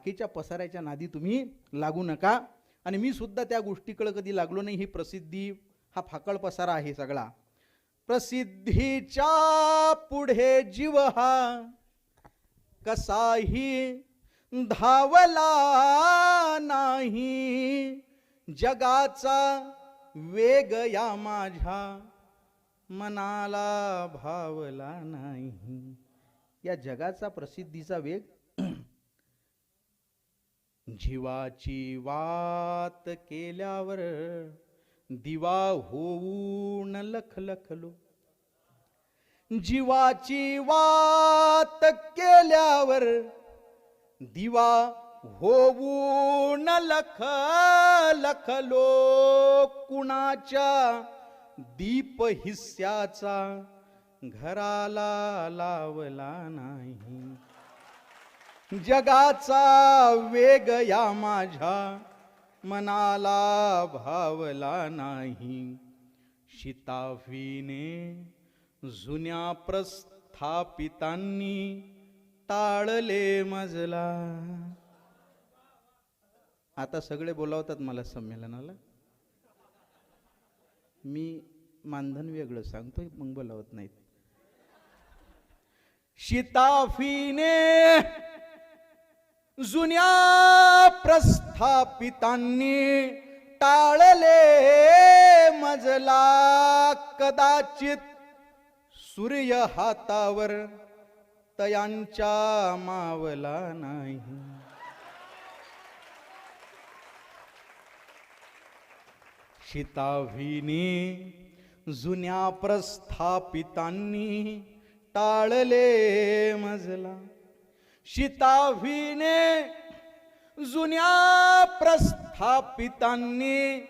बाकीच्या पसाऱ्याच्या नादी तुम्ही लागू नका. आणि मी सुद्धा त्या गोष्टीकडं कधी लागलो नाही ही प्रसिद्धी हा फाकळ पसारा आहे सगळा. प्रसिद्धीच्या पुढे जीव हा कसाही धावला नाही. जगाचा वेग या माझ्या मनाला भावला नाही. या जगाचा प्रसिद्धीचा वेग जीवाची वात केल्यावर दिवा होऊन लखलखलो जीवाची वात केल्यावर दिवा होऊन लख लखलो. कुणाच्या दीप हिस्स्याचा घराला लावला नाही. जगाचा वेग या माझ्या मनाला भावला नाही. शिताफीने जुन्या प्रस्थापितांनी टाळले मजला. आता सगळे बोलावतात मला संमेलनाला. मी मानधन वेगळं सांगतो मग बोलावत नाहीत. शिताफीने जुन्या प्रस्थापितांनी टाळले मजला कदाचित सूर्य हातावर तयांच्या मावला नाही. शिताभिनी जुन्या प्रस्थापितांनी टाळले मजला शितावीने जुन्या प्रस्थापितांनी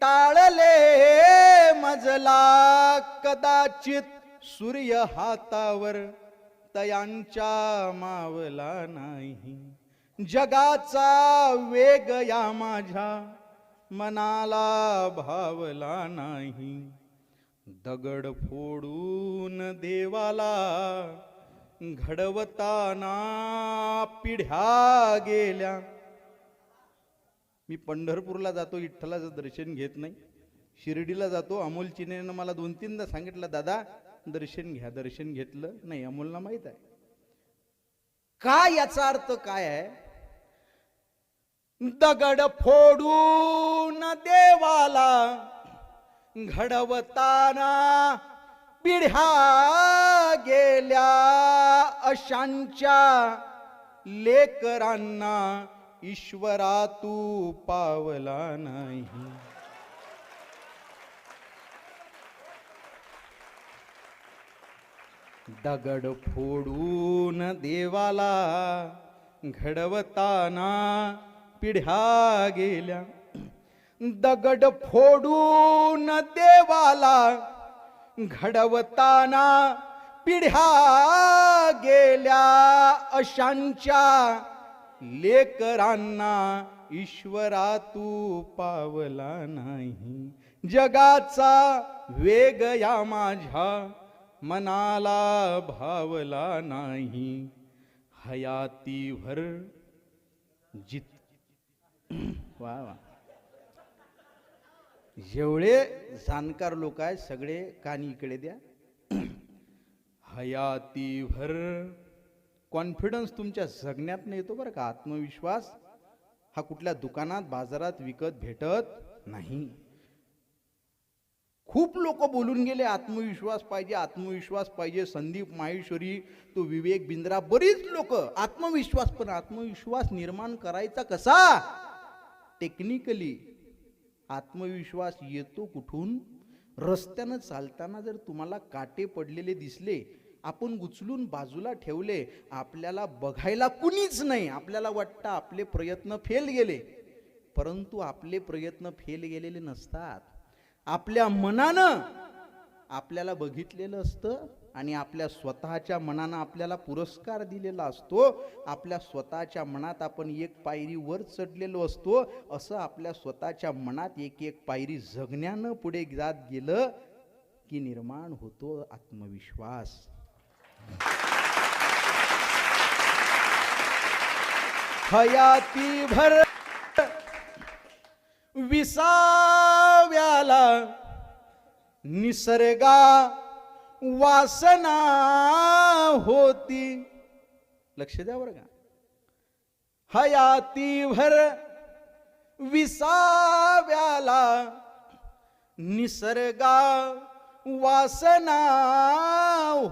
टाळले मजला कदाचित सूर्य हातावर तयांच्या मावला नाही. जगाचा वेग या माझ्या मनाला भावला नाही. दगड फोडून देवाला घडवताना पिढ्या गेल्या. मी पंढरपूरला जातो विठ्ठलाचं दर्शन घेत नाही. शिर्डीला जातो अमोल चिनेनं मला दोन तीनदा सांगितलं दादा दर्शन घ्या. दर्शन घेतलं नाही अमोलला माहीत आहे. का याचा अर्थ काय आहे? दगड फोडून देवाला घडवताना पिढ्या गेल्या अशांच्या लेकरांना ईश्वरा तू पावला नाही. दगड फोडून देवाला घडवताना पिढ्या गेल्या. दगड फोडून देवाला घडवताना पिढ्या गेल्या अशांच्या लेकरांना ईश्वरा तू पावला नाही. जगाचा वेग या माझ्या मनाला भावला नाही. हयातीभर जित वा वा. जेवढे जाणकार लोक आहेत सगळे कानी इकडे द्या. हयातीभर कॉन्फिडन्स तुमच्या जगण्यात येतो बरं का. आत्मविश्वास हा कुठल्या दुकानात बाजारात विकत भेटत नाही. खूप लोक बोलून गेले आत्मविश्वास पाहिजे आत्मविश्वास पाहिजे. संदीप माहेश्वरी तो विवेक बिंद्रा बरीच लोक आत्मविश्वास पण आत्मविश्वास निर्माण करायचा कसा? टेक्निकली आत्मविश्वास येतो कुठून? रस्त्यानं चालताना जर तुम्हाला काटे पडलेले दिसले आपण उचलून बाजूला ठेवले आपल्याला बघायला कुणीच नाही. आपल्याला वाटतं आपले प्रयत्न फेल गेले. परंतु आपले प्रयत्न फेल गेलेले नसतात. आपल्या मनानं आपल्याला बघितलेलं असतं आणि आपल्या स्वतःच्या मनानं आपल्याला पुरस्कार दिलेला असतो. आपल्या स्वतःच्या मनात आपण एक पायरी वर चढलेलो असतो. असं आपल्या स्वतःच्या मनात एक एक पायरी जगण्यानं पुढे जात गेलं की निर्माण होतो आत्मविश्वास. हयाती भर विसाव्याला निसर्गा वासना होती. लक्ष द्या बरं का. हयातीभर विसाव्याला निसर्गा वासना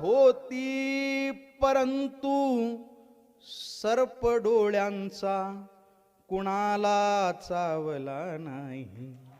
होती परंतु सर्प डोळ्यांचा कुणाला चावला नाही.